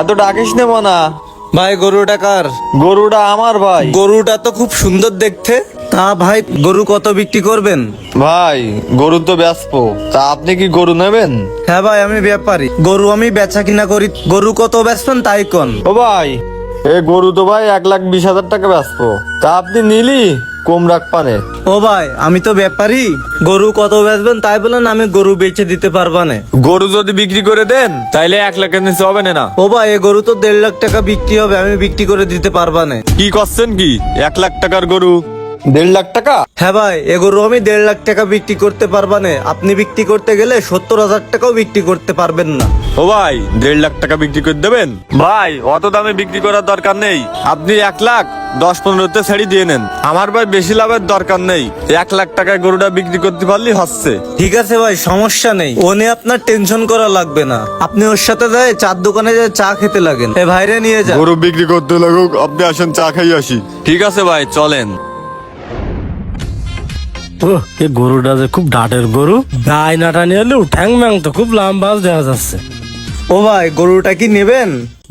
এত ডাকিস নেব না। ভাই গরুটা কার? গরুটা আমার ভাই। গরুটা তো খুব সুন্দর দেখতে। তা ভাই গরু কত বিক্রি করবেন? ভাই গরু তো ব্যস্ত। তা আপনি কি গরু নেবেন? হ্যাঁ ভাই আমি ব্যাপারী। গরু আমি বেচা কিনা করি। গরু কত বেচবেন তাই কোন? ও ভাই এ গরু তো ভাই এক লাখ বিশ হাজার টাকা ব্যস্ত। তা আপনি নিলি? কম রাখ পানে। ও ভাই আমি তো ব্যাপারী। গরু কত বেচবেন তাই বলেন আমি গরু বেচে দিতে পারবা না। গরু যদি বিক্রি করে দেন তাইলে এক লাখের নিচে হবে না। ও ভাই এ গরু তো দেড় লাখ টাকা বিক্রি হবে আমি বিক্রি করে দিতে পারবা না। কি করছেন কি? এক লাখ টাকার গরু। দেড় লাখ টাকা? হ্যাঁ ভাই এ গরু আমি দেড় লাখ টাকা বিক্রি করতে পারবা না। আপনি বিক্রি করতে গেলে সত্তর হাজার টাকাও বিক্রি করতে পারবেন না। ও ভাই দেড় লাখ টাকা বিক্রি করে দেবেন? ভাই অত দামে বিক্রি করার দরকার নেই। আপনি এক লাখ দশ পনেরোতে ছেড়ে দিয়ে নেন। আমার ভাই বেশি লাভের দরকার নেই। এক লাখ টাকায় গরুটা বিক্রি করতে পারলেই হচ্ছে। ঠিক আছে ভাই সমস্যা নেই। ও নিয়ে আপনার টেনশন করা লাগবে না। আপনি ওর সাথে যায় চার দোকানে যায় চা খেতে লাগেন। এ ভাইরে নিয়ে যান গরু বিক্রি করতে লাগুক আপনি আসেন চা খাই আসি। ঠিক আছে ভাই চলেন। ও এই গরুটা যে খুব ডাটের গরু গায়ে না নিয়ে এলেও ঠ্যাং ম্যাং তো খুব লম্বা দেখা যাচ্ছে। ও ভাই গরুটা কি নেবেন?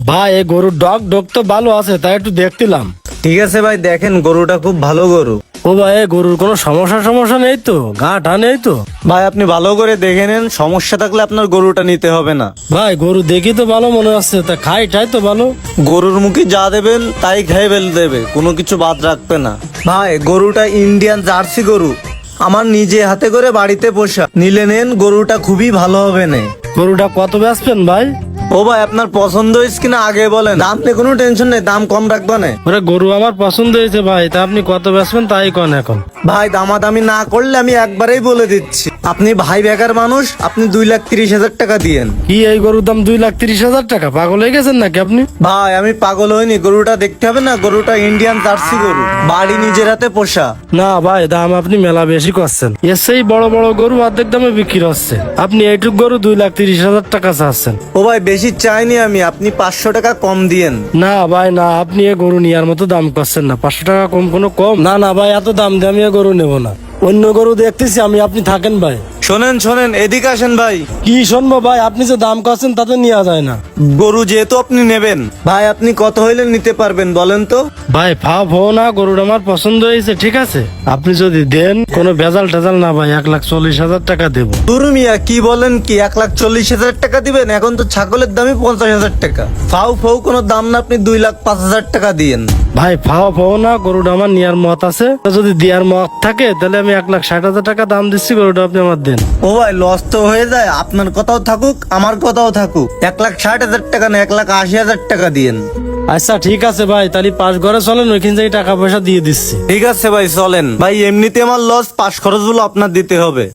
ভাই এই গরুর ডগ ডগ তো ভালো আছে তাই একটু দেখতিলাম। ঠিক আছে ভাই দেখেন গরুটা খুব ভালো গরু। ও ভাই এই গরুর কোনো সমস্যা সমস্যা নেই তো? গা টা নেই তো? ভাই আপনি ভালো করে দেখে নেন সমস্যা থাকলে আপনার গরুটা নিতে হবে না। ভাই গরু দেখি তো ভালো মনে হচ্ছে তা খাই ঠাই তো ভালো। গরুর মুখে যা দেবেন তাই খেয়ে ফেলে দেবে কোনো কিছু বাদ রাখবে না। ভাই গরুটা ইন্ডিয়ান জার্সি গরু। আমার নিজে হাতে করে বাড়িতে পোষা। নিলে নেন, গরুটা খুবই ভালো হবে নে। গরুটা কত বেচবেন ভাই? ও ভাই আপনার পছন্দ হয়েছে কিনা আগে বলেন। দাম নিয়ে কোনো টেনশন নেই দাম কম রাখবে না। ওরে গরু আমার পছন্দ হয়েছে ভাই তা আপনি কত বেচবেন তাই কন এখন। ভাই দামাদামি না করলে আমি একবারেই বলে দিচ্ছি। আপনি ভাই বেকার মানুষ আপনি দুই লাখ তিরিশ হাজার টাকা দিয়েন। কি এই গরুর দাম দুই লাখ তিরিশ হাজার টাকা? পাগল হয়ে গেছেন নাকি আপনি? ভাই আমি পাগল হইনি গরুটা দেখতে হবে না গরুটা ইন্ডিয়ান জার্সি গরু। বাড়ি নিজের হাতে পোষা। না ভাই দাম আপনি মেলা বেশি করছেন। এর সেই বড় বড় গরু অর্ধেক দামে বিক্রি হচ্ছে। আপনি এইটুক গরু দুই লাখ তিরিশ হাজার টাকা চাচ্ছেন। ও ভাই বেশি চাইনি আমি আপনি পাঁচশো টাকা কম দিয়েন। না ভাই না আপনি এ গরু নেওয়ার মতো দাম করছেন না। পাঁচশো টাকা কম কোনো কম? না না ভাই এত দাম দিয়ে আমি এ গরু নেব না। অন্য গরু দেখতেছি আমি আপনি থাকেন ভাই। শোনেন শোনেন এদিকে আসেন ভাই। কি শুনব ভাই? আপনি যে দাম করছেন তাতে নেওয়া যায় না। গরু যেহেতু আপনি নেবেন ভাই আপনি কত হইলে নিতে পারবেন বলেন তো? ভাই ভাব হো না গরুটা আমার পছন্দ হয়েছে ঠিক আছে? আপনি যদি দেন কোনো ভেজাল টেজাল না ভাই এক লাখ চল্লিশ হাজার টাকা দেবো। দুরু মিয়া কি বলেন কি এক লাখ চল্লিশ হাজার টাকা দিবেন? এখন তো ছাগলের দামই পঞ্চাশ হাজার টাকা। ফাউ ফাউ কোনো দাম না আপনি দুই লাখ পাঁচ হাজার টাকা দিয়েন। ভাই ফাও ফাও না গরুটা আমার নেওয়ার মত আছে। যদি দেওয়ার মত থাকে তাহলে আমি এক লাখ ষাট হাজার টাকা দাম দিচ্ছি গরুটা আপনি আমার দেন। ও ভাই লস তো হয়ে যায় আপনার কথাও থাকুক আমার কথাও থাকুক। এক লাখ ষাট হাজার টাকা না এক লাখ আশি হাজার টাকা দিয়েন। আচ্ছা ঠিক আছে ভাই তাহলে পাঁচ ঘরে চলেন ওইখান থেকে টাকা পয়সা দিয়ে দিচ্ছি। ঠিক আছে ভাই চলেন। ভাই এমনিতে আমার লস পাঁচ খরচগুলো আপনার দিতে হবে।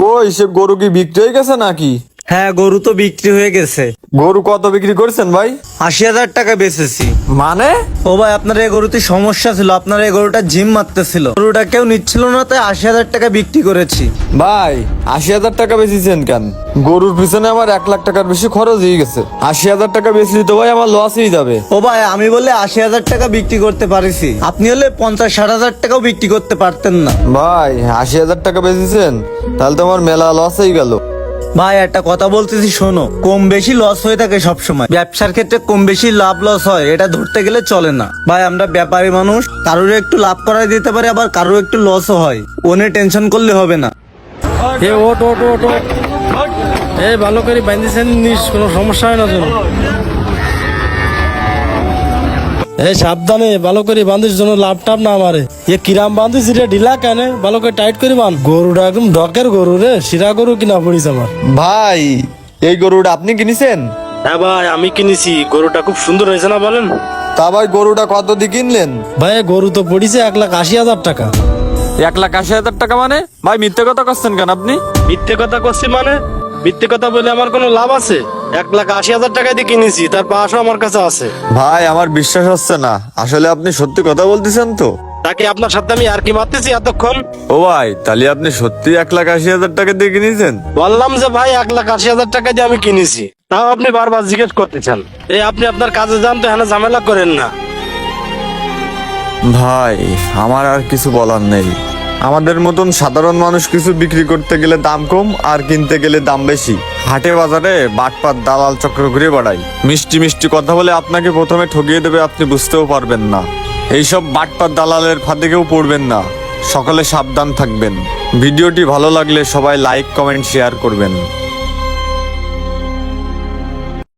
কই সে গরু কি বিক্রি হয়ে গেছে নাকি? হ্যাঁ গরু তো বিক্রি হয়ে গেছে। গরু কত বিক্রি করছেন ভাই? আশি হাজার টাকা বেচেছি। মানে? ও ভাই আপনার এই গরুতে সমস্যা ছিল আপনার এই গরুটা জিম মারতেছিল। গরুটা কেউ নিচ্ছিল না তাই আশি হাজার টাকা বিক্রি করেছি। ভাই আশি হাজার টাকা বেচেছেন কেন? গরুর পিছনে আমার এক লাখ টাকার বেশি খরচ হয়ে গেছে। আশি হাজার টাকা বেশি তো ভাই আমার লস হয়ে যাবে। ও ভাই আমি বলে আশি হাজার টাকা বিক্রি করতে পারিছি। আপনি হলে পঞ্চাশ ষাট হাজার টাকাও বিক্রি করতে পারতেন না। ভাই আশি হাজার টাকা বেচেছেন তাহলে তো আমার মেলা লস হয়ে গেল। ভাই, একটা কথা বলতেছি, শোনো। কম বেশি লস হয়ে থাকে সব সময় ব্যবসার ক্ষেত্রে কম বেশি লাভ লস হয়, এটা ধরতে গেলে চলে না। ভাই, আমরা ব্যাপারী মানুষ, কারোর একটু লাভ করাই দিতে পারে, আবার কারোর একটু লসও হয়। ওনে টেনশন করলে হবে না। এ ওট ওট ওট এ, ভালো করে বাঁধিয়েছেন নিস, কোনো সমস্যা হয় না যেন। এই সাবধানে ভালো করে বাঁধিস জন্য লাভ টাপ না আমারে এ কিরাম বাঁধিস রে ঢিলা কেন? ভালো করে টাইট করে বাঁধ গরুটা একদম ডকের গরু রে শিরা গরু কিনা পড়িস আমার। ভাই এই গরুটা আপনি কিনেছেন? হ্যাঁ ভাই আমি কিনেছি। গরুটা খুব সুন্দর হয়েছে না বলেন? তা ভাই গরুটা কত দিয়ে কিনলেন? ভাই গরু তো পড়িছে এক লাখ আশি হাজার টাকা। এক লাখ আশি হাজার টাকা মানে? ভাই মিথ্যে কথা করছেন কেন আপনি? মিথ্যে কথা করছি মানে? মিথ্যে কথা বলে আমার কোনো লাভ আছে? এক লাখ আশি হাজার টাকা দিয়ে কিনেছি তার পাশও আমার কাছে আছে। ভাই আমার বিশ্বাস হচ্ছে না। আসলে আপনি সত্যি কথা বলতেছেন তো? তাকে আপনার সাথে আমি আর কি মারতেছি এতক্ষণ? ও ভাই তাহলে আপনি সত্যি এক লাখ আশি হাজার টাকা দিয়ে কিনেছেন? বললাম যে ভাই এক লাখ আশি হাজার টাকা দিয়ে আমি কিনেছি। তাও আপনি বারবার জিজ্ঞেস করতেছেন। এই আপনি আপনার কাজে যান তো এখানে ঝামেলা করেন না। ভাই আমার আর কিছু বলার নেই। আমাদের মতন সাধারণ মানুষ কিছু বিক্রি করতে গেলে দাম কম আর কিনতে গেলে দাম বেশি। হাটে বাজারে বাটপাত দালাল চক্র ঘুরে বেড়াই। মিষ্টি মিষ্টি কথা বলে আপনাকে প্রথমে ঠকিয়ে দেবে, আপনি বুঝতেও পারবেন না। এইসব বাটপাত দালালের ফাঁদে কেউ পড়বেন না। সকলে সাবধান থাকবেন। ভিডিওটি ভালো লাগলে সবাই লাইক কমেন্ট শেয়ার করবেন।